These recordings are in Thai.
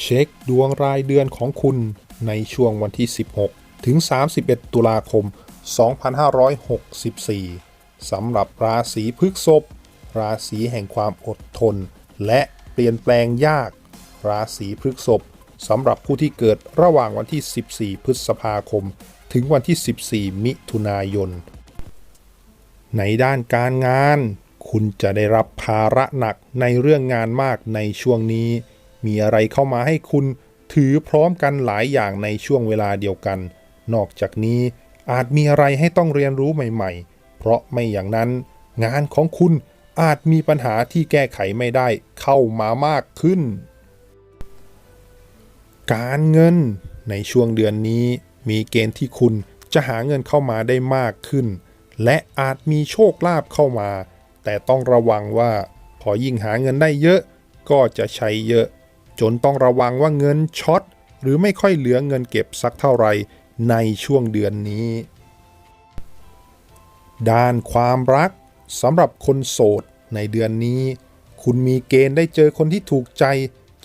เช็คดวงรายเดือนของคุณในช่วงวันที่ 16 ถึง 31 ตุลาคม 2564 สำหรับราศีพฤษภราศีแห่งความอดทน และเปลี่ยนแปลงยาก ราศีพฤษภสำหรับผู้ที่เกิดระหว่างวันที่ 14 พฤษภาคม ถึงวันที่ 14 มิถุนายน ในด้านการงาน คุณจะได้รับภาระหนักในเรื่องงานมากในช่วงนี้ มีอะไรเข้ามาให้คุณถือพร้อมกันหลายอย่างในช่วงเวลาเดียวกัน นอกจากนี้อาจมีอะไรให้ต้องเรียนรู้ใหม่ ๆ เพราะไม่อย่างนั้น งานของคุณอาจมีปัญหาที่แก้ไขไม่ได้เข้ามามากขึ้น การเงินในช่วงเดือนนี้ มีเกณฑ์ที่คุณจะหาเงินเข้ามาได้มากขึ้น และอาจมีโชคลาภเข้ามา แต่ต้องระวังว่า พอยิ่งหาเงินได้เยอะ ก็จะใช้เยอะ จนต้องระวังว่าเงินช็อตหรือไม่ค่อยเหลือเงินเก็บสักเท่าไหร่ในช่วงเดือนนี้ ด้านความรักสำหรับคนโสดในเดือนนี้ คุณมีเกณฑ์ได้เจอคนที่ถูกใจ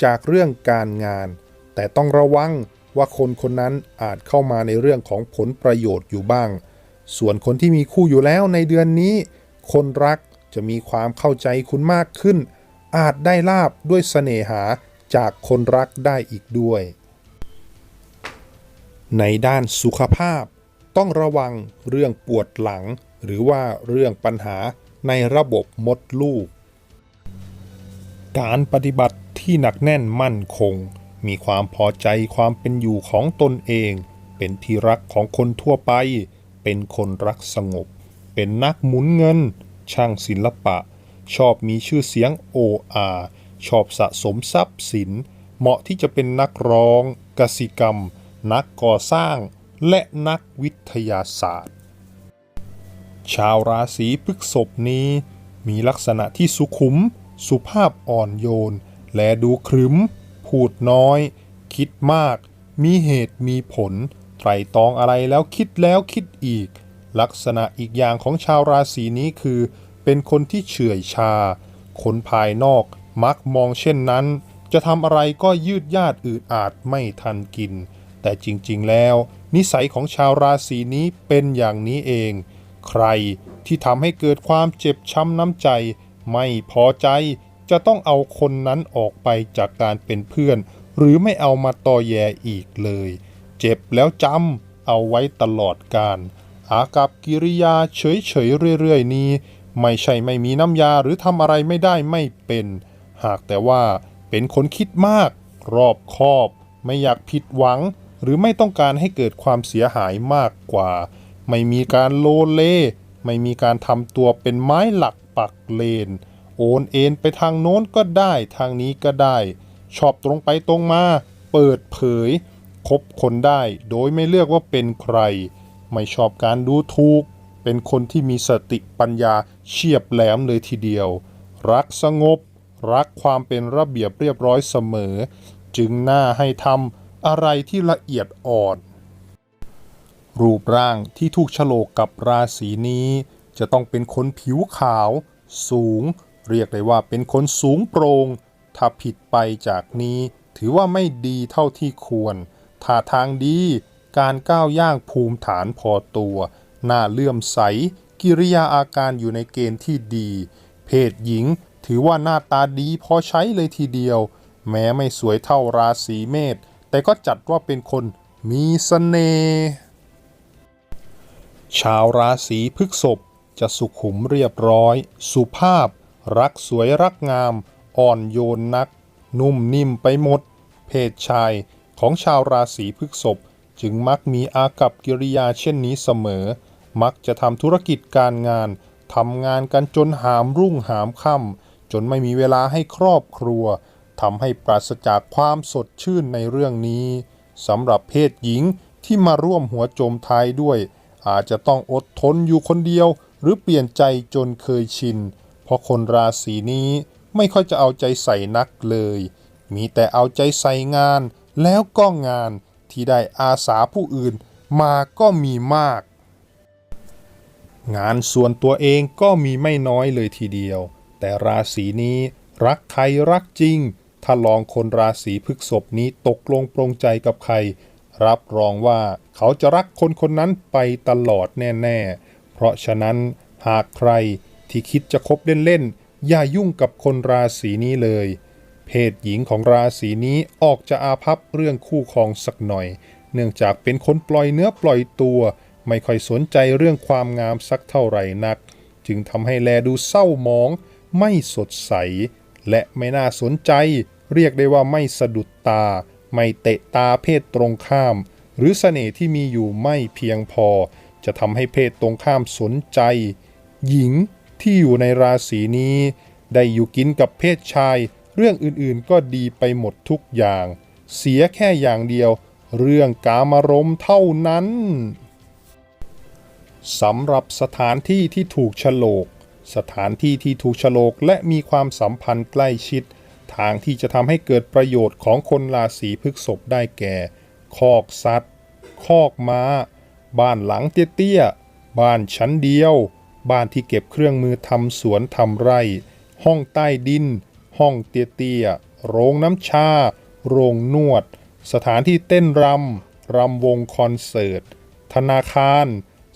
จากเรื่องการงาน แต่ต้องระวังว่าคนคนนั้นอาจเข้ามาในเรื่องของผลประโยชน์อยู่บ้าง ส่วนคนที่มีคู่อยู่แล้วในเดือนนี้ คนรักจะมีความเข้าใจคุณมากขึ้น อาจได้ลาบด้วยเสน่หา จากคนรักได้อีกด้วย ในด้านสุขภาพ ต้องระวังเรื่องปวดหลัง หรือว่าเรื่องปัญหาในระบบมดลูก การปฏิบัติที่หนักแน่นมั่นคง มีความพอใจความเป็นอยู่ของตนเอง เป็นที่รักของคนทั่วไป เป็นคนรักสงบ เป็นนักหมุนเงิน ช่างศิลปะ ชอบมีชื่อเสียงโออา ชอบสะสมทรัพย์สิน เหมาะที่จะเป็นนักร้อง กสิกรรม นักก่อสร้าง และนักวิทยาศาสตร์ ชาวราศีพฤษภนี้ มีลักษณะที่สุขุม สุภาพอ่อนโยน และดูครึ้ม พูดน้อย คิดมาก มีเหตุมีผล ไตรตรองอะไรแล้วคิดแล้วคิดอีก ลักษณะอีกอย่างของชาวราศีนี้คือ เป็นคนที่เฉื่อยชา คนภายนอก มักมองเช่นนั้น จะทำอะไรก็ยืดยาดอืดอาดไม่ทันกิน แต่จริงๆแล้ว นิสัยของชาวราศีนี้เป็นอย่างนี้เอง ใครที่ทำให้เกิดความเจ็บช้ำน้ำใจ ไม่พอใจจะต้องเอาคนนั้นออกไปจากการเป็นเพื่อน หรือไม่เอามาต่อแยอีกเลย เจ็บแล้วจำเอาไว้ตลอดการ อากับกิริยาเฉยๆเรื่อยๆนี้ ไม่ใช่ไม่มีน้ำยาหรือทำอะไรไม่ได้ไม่เป็น หากแต่ว่าเป็นคนคิดมาก รอบคอบ ไม่อยากผิดหวัง หรือไม่ต้องการให้เกิดความเสียหายมากกว่า ไม่มีการโลเล ไม่มีการทำตัวเป็นไม้หลักปักเลน โอนเอ็นไปทางโน้นก็ได้ทางนี้ก็ได้ ชอบตรงไปตรงมา เปิดเผย คบคนได้โดยไม่เลือกว่าเป็นใคร ไม่ชอบการดูถูก เป็นคนที่มีสติปัญญาเฉียบแหลมเลยทีเดียว รักสงบ รักความเป็นระเบียบเรียบร้อยเสมอ จึงน่าให้ทำอะไรที่ละเอียดอ่อน รูปร่างที่ถูกโฉลกกับราศีนี้ จะต้องเป็นคนผิวขาว สูง เรียกได้ว่าเป็นคนสูงโปรงถ้าผิดไปจากนี้ ถือว่าไม่ดีเท่าที่ควรท่าทางดี การก้าวย่างภูมิฐานพอตัวหน้าเลื่อมใส กิริยาอาการอยู่ในเกณฑ์ที่ดี เพศหญิง ถือว่าหน้าตาดีพอใช้เลยทีเดียว แม้ไม่สวยเท่าราศีเมษแต่ก็จัดว่าเป็นคนมีเสน่ห์ชาวราศีพฤษภจะสุขุมเรียบร้อย สุภาพ รักสวยรักงาม อ่อนโยนนัก นุ่มนิ่มไปหมด เพศชายของชาวราศีพฤษภจึงมักมีอากับกิริยาเช่นนี้เสมอ มักจะทำธุรกิจการงานทำงานกันจนหามรุ่งหามค่ำ จนไม่มีเวลาให้ครอบครัวทำให้ปราศจากความสดชื่นในเรื่องนี้สำหรับเพศหญิงที่มาร่วมหัวโจมท้ายด้วย อาจจะต้องอดทนอยู่คนเดียว หรือเปลี่ยนใจจนเคยชิน เพราะคนราศีนี้ไม่ค่อยจะเอาใจใส่นักเลย มีแต่เอาใจใส่งาน แล้วก็งานที่ได้อาสาผู้อื่นมาก็มีมาก งานส่วนตัวเองก็มีไม่น้อยเลยทีเดียว แต่ราศีนี้รักใครรักจริง ถ้าลองคนราศีพฤษภนี้ตกลงปรงใจกับใคร รับรองว่าเขาจะรักคนคนนั้นไปตลอดแน่ ๆ เพราะฉะนั้นหากใครที่คิดจะคบเล่นๆ อย่ายุ่งกับคนราศีนี้เลย เพศหญิงของราศีนี้ออกจะอาภัพเรื่องคู่ครองสักหน่อย เนื่องจากเป็นคนปล่อยเนื้อปล่อยตัว ไม่ค่อยสนใจเรื่องความงามสักเท่าไหร่นัก จึงทำให้แลดูเศร้าหมอง ไม่สดใส และไม่น่าสนใจ เรียกได้ว่าไม่สะดุดตา ไม่เตะตาเพศตรงข้าม หรือเสน่ห์ที่มีอยู่ไม่เพียงพอ จะทำให้เพศตรงข้ามสนใจ หญิงที่อยู่ในราศีนี้ ได้อยู่กินกับเพศชาย เรื่องอื่นๆก็ดีไปหมดทุกอย่าง เสียแค่อย่างเดียว เรื่องกามารมเท่านั้นสำหรับสถานที่ที่ถูกโฉลก สถานที่ที่ถูกฉลกและมีความสัมพันธ์ใกล้ชิด ทางที่จะทำให้เกิดประโยชน์ของคนราศีพฤกษภได้แก่ คอกสัตว์ คอกม้า บ้านหลังเตี้ยๆ บ้านชั้นเดียว บ้านที่เก็บเครื่องมือทำสวนทำไร่ ห้องใต้ดิน ห้องเตี้ยๆ โรงน้ำชา โรงนวด สถานที่เต้นรำ รำวงคอนเสิร์ต ธนาคาร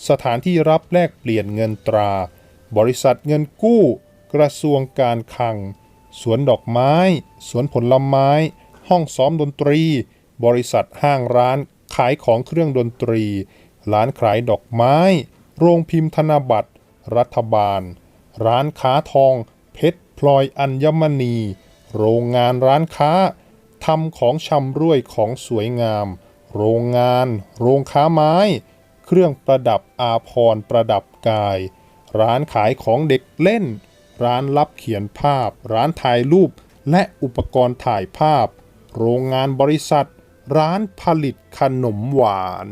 สถานที่รับแลกเปลี่ยนเงินตรา บริษัทเงินกู้ กระทรวงการคลัง สวนดอกไม้ สวนผลไม้ ห้องซ้อมดนตรี บริษัทห้างร้านขายของเครื่องดนตรี ร้านขายดอกไม้ โรงพิมพ์ธนบัตร รัฐบาล ร้านค้าทอง เพชรพลอยอัญมณี โรงงานร้านค้าทำของชำร่วยของสวยงาม โรงงาน โรงค้าไม้ เครื่องประดับอาพรณ์ประดับกาย ร้านขายของเด็กเล่น ร้านรับเขียนภาพ ร้านถ่ายรูป และอุปกรณ์ถ่ายภาพ โรงงานบริษัท ร้านผลิตขนมหวาน